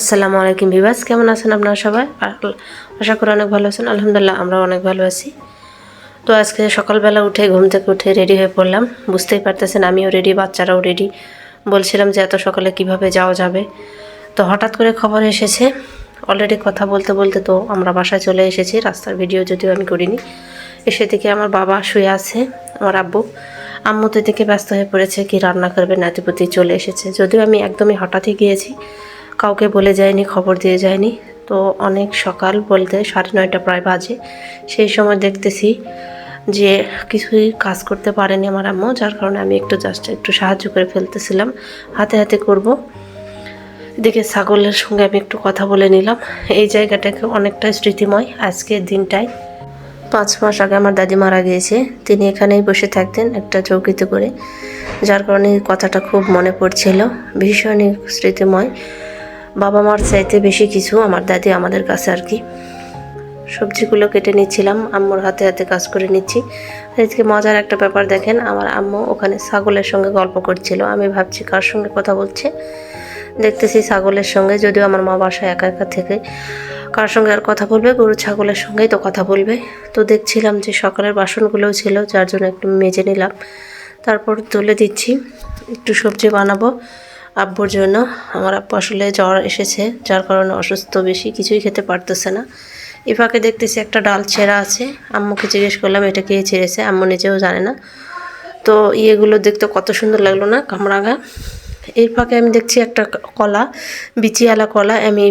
আসসালামু আলাইকুম ভিভাস কেমন আছেন আপনারা সবাই? আশা করি অনেক ভালো আছেন। আলহামদুলিল্লাহ আমরা অনেক ভালো আছি। তো আজকে সকালবেলা উঠে ঘুম থেকে উঠে রেডি হয়ে পড়লাম। বুঝতেই পারতেছেন, আমিও রেডি বাচ্চারাও রেডি বলছিলাম যে এত সকালে কীভাবে যাওয়া যাবে। তো হঠাৎ করে খবর এসেছে অলরেডি কথা বলতে বলতে তো আমরা বাসায় চলে এসেছি। রাস্তার ভিডিও যদিও আমি করিনি। এসে থেকে আমার বাবা শুয়ে আছে, আমার আব্বু। আম্মু দিকে ব্যস্ত হয়ে পড়েছে, কি রান্না করবে, নাতিপুতি চলে এসেছে। যদিও আমি একদমই হঠাৎই গিয়েছি কাউকে বলে যায়নি, খবর দিয়ে যায়নি। তো অনেক সকাল বলতে সাড়ে নয়টা প্রায় বাজে। সেই সময় দেখতেছি যে কিছুই কাজ করতে পারেনি আমার আম্মু, যার কারণে আমি একটু জাস্ট একটু সাহায্য করে ফেলতেছিলাম। হাতে হাতে করব। এদিকে ছাগলের সঙ্গে আমি একটু কথা বলে নিলাম। এই জায়গাটাকে অনেকটা স্মৃতিময় আজকের দিনটায় পাঁচ মাস আগে আমার দাদি মারা গিয়েছে। তিনি এখানেই বসে থাকতেন একটা চৌকিতে করে, যার কারণে কথাটা খুব মনে পড়ছিল। ভীষণই স্মৃতিময়। বাবা মার চাইতে বেশি কিছু আমার দাদি আমাদের কাছে আর কি। সবজিগুলো কেটে নিচ্ছিলাম, আম্মুর হাতে হাতে কাজ করে নিচ্ছি। এদিকে মজার একটা ব্যাপার দেখেন, আমার আম্মু ওখানে ছাগলের সঙ্গে গল্প করছিল। আমি ভাবছি কার সঙ্গে কথা বলছে। দেখতেছি ছাগলের সঙ্গে, যদিও আমার মা বাসায় একা একা থেকে কার সঙ্গে আর কথা বলবে, গরু ছাগলের সঙ্গেই তো কথা বলবে। তো দেখছিলাম যে সকালের বাসনগুলোও ছিল, যার জন্য একটু মেজে নিলাম। তারপর তুলে দিচ্ছি, একটু সবজি বানাবো। আব্বুর জন্য। আমার আব্বু আসলে জ্বর এসেছে, যার কারণে অসুস্থ, বেশি কিছুই খেতে পারতেছে না। এ ফাঁকে দেখতেছি একটা ডাল ছেঁড়া আছে। আম্মুকে জিজ্ঞেস করলাম, এটা কে ছেড়েছে? আম্মু নিজেও জানে না। তো ইয়েগুলো দেখতে কত সুন্দর লাগল না, কামরাঙা। এর ফাঁকে আমি দেখছি একটা কলা, বিচিয়ালা কলা, আমি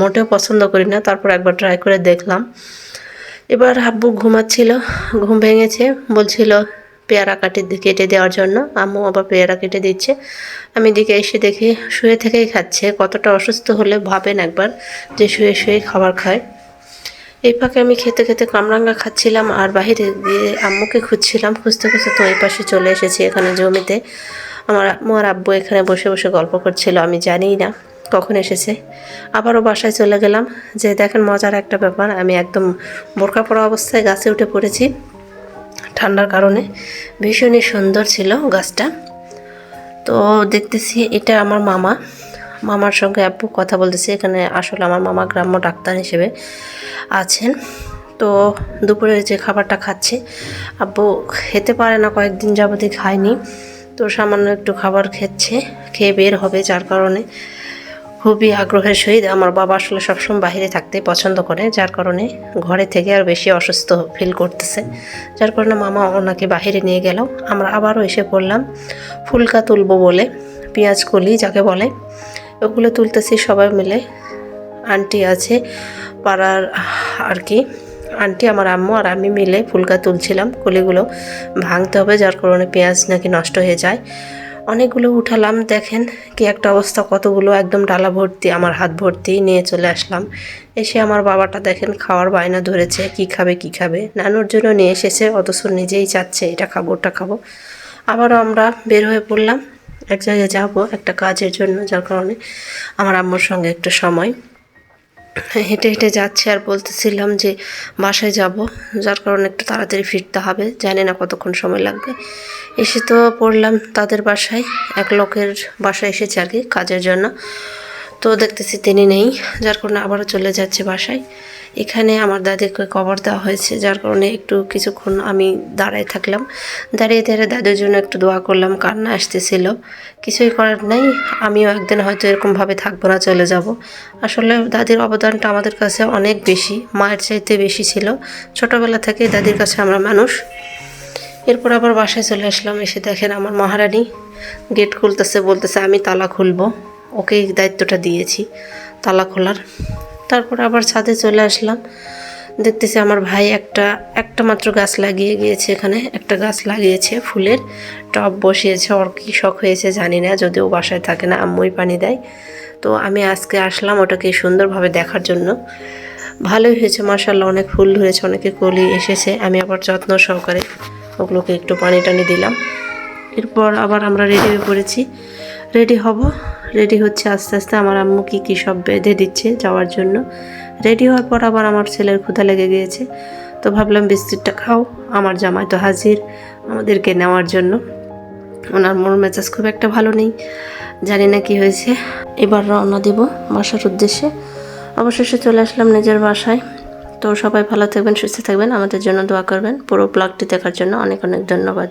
মোটেও পছন্দ করি না, তারপর একবার ট্রাই করে দেখলাম। এবার আব্বু ঘুমাচ্ছিল, ঘুম ভেঙেছে, বলছিল পেয়ারা কাটে কেটে দেওয়ার জন্য। আম্মু আবার পেয়ারা কেটে দিচ্ছে। আমি দিকে এসে দেখি শুয়ে থেকেই খাচ্ছে। কতটা অসুস্থ হলে ভাবেন একবার যে শুয়ে শুয়ে খাবার খায়। এই ফাঁকে আমি খেতে খেতে কামরাঙ্গা খাচ্ছিলাম আর বাইরে গিয়ে আম্মুকে খুঁজছিলাম। খুঁজতে খুঁজতে তো এই পাশে চলে এসেছি এখানে জমিতে। আমার আম্মু আর আব্বু এখানে বসে বসে গল্প করছিল, আমি জানিই না কখন এসেছে। আবারও বাসায় চলে গেলাম। যে দেখেন মজার একটা ব্যাপার, আমি একদম বোরকা পড়া অবস্থায় গাছে উঠে পড়েছি। ঠান্ডার কারণে ভীষণই সুন্দর ছিল গাছটা। তো দেখতেছি এটা আমার মামা। মামার সঙ্গে আব্বু কথা বলতেছে, এখানে আসলে আমার মামা গ্রাম্য ডাক্তার হিসেবে আছেন। তো দুপুরে যে খাবারটা খাচ্ছে আব্বু খেতে পারে না, কয়েকদিন যাবতই খায়নি। তো সামান্য একটু খাবার খেচ্ছে, খেয়ে বের হবে যার কারণে। খুবই আগ্রহের সহিত আমার বাবা আসলে সবসময় বাইরে থাকতে পছন্দ করে, যার কারণে ঘরে থেকে আর বেশি অসুস্থ ফিল করতেছে। যার কারণে মামা ওনাকে বাইরে নিয়ে গেল। আমরা আবারও এসে পড়লাম ফুলকা তুলবো বলে, পেঁয়াজ কলি যাকে বলে, ওগুলো তুলতেছি সবাই মিলে। আন্টি আছে পাড়ার আর কি, আন্টি আমার আম্মু আর আমি মিলে ফুলকা তুলছিলাম, কলিগুলো ভাঙতে হবে, যার কারণে পেঁয়াজ নাকি নষ্ট হয়ে যায়। অনেকগুলো উঠালাম, দেখেন কি একটা অবস্থা, কতগুলো একদম ডালা ভর্তি, আমার হাত ভর্তি, নিয়ে চলে আসলাম। এসে আমার বাবাটা দেখেন খাওয়ার বায়না ধরেছে, কি খাবে কি খাবে। নানুর জন্য নিয়ে এসেছে, অথচ নিজেই চাচ্ছে, এটা খাব, ওটা খাব। আবারও আমরা বের হয়ে পড়লাম, এক জায়গায় যাব একটা কাজের জন্য, যার কারণে আমার আম্মুর সঙ্গে একটু সময় হেঁটে হেঁটে যাচ্ছি আর বলতেছিলাম যে বাসায় যাব। যার কারণে একটু তাড়াতাড়ি ফিরতে হবে। জানি না কতক্ষণ সময় লাগবে। এসে তো পড়লাম তাদের বাসায়। এক লোকের বাসায় এসেছে আর কি কাজের জন্য। তো দেখতেছি তিনি নেই। যার কারণে আবারও চলে যাচ্ছে বাসায়। এখানে আমার দাদিকে কবর দেওয়া হয়েছে, যার কারণে একটু কিছুক্ষণ আমি দাঁড়ায় থাকলাম। দাঁড়িয়ে দাঁড়িয়ে দাদির জন্য একটু দোয়া করলাম, কান্না আসতেছিল। কিছুই করার নাই, আমিও একদিন হয়তো এরকমভাবে থাকব না, চলে যাব। আসলে দাদির অবদানটা আমাদের কাছে অনেক বেশি, মায়ের চাইতে বেশি ছিল। ছোটোবেলা থেকে দাদির কাছে আমরা মানুষ। এরপর আবার বাসায় চলে আসলাম, এসে দেখেন আমার মহারানী গেট খুলতেছে, বলতেছে, আমি তালা খুলবো। ওকেই দায়িত্বটা দিয়েছি, তালা খোলার। তারপর আবার ছাদে চলে আসলাম। দেখতেছি আমার ভাই একটা একটা মাত্র গাছ লাগিয়ে গিয়েছে এখানে, একটা গাছ লাগিয়েছে ফুলের। টব বসিয়েছে, ওর কী শখ হয়েছে জানি না, যদিও বাসায় থাকে না, আম্মুই পানি দেয়। তো আমি আজকে আসলাম ওটাকে সুন্দরভাবে দেখার জন্য। ভালোই হয়েছে মার্শাল্লাহ অনেক ফুল ধরেছে, অনেকে কলি এসেছে, আমি আবার যত্ন সহকারে ওগুলোকে একটু পানি টানি দিলাম। এরপর আবার আমরা রেডি হয়ে পড়েছি। রেডি হব রেডি হচ্ছে আস্তে আস্তে আমার আম্মু কী কী সব বেঁধে দিচ্ছে যাওয়ার জন্য। রেডি হওয়ার পর আবার আমার ছেলের ক্ষুধা লেগে গিয়েছে। তো ভাবলাম বিস্কিটটা খাও, আমার জামাই তো হাজির আমাদেরকে নেওয়ার জন্য। ওনার মন মেজাজ খুব একটা ভালো নেই, জানি না কি হয়েছে। এবার রওনা দিব বাসার উদ্দেশ্যে। অবশেষে চলে আসলাম নিজের বাসায়। তো সবাই ভালো থাকবেন, সুস্থ থাকবেন, আমাদের জন্য দোয়া করবেন। পুরো ব্লগটি দেখার জন্য অনেক অনেক ধন্যবাদ।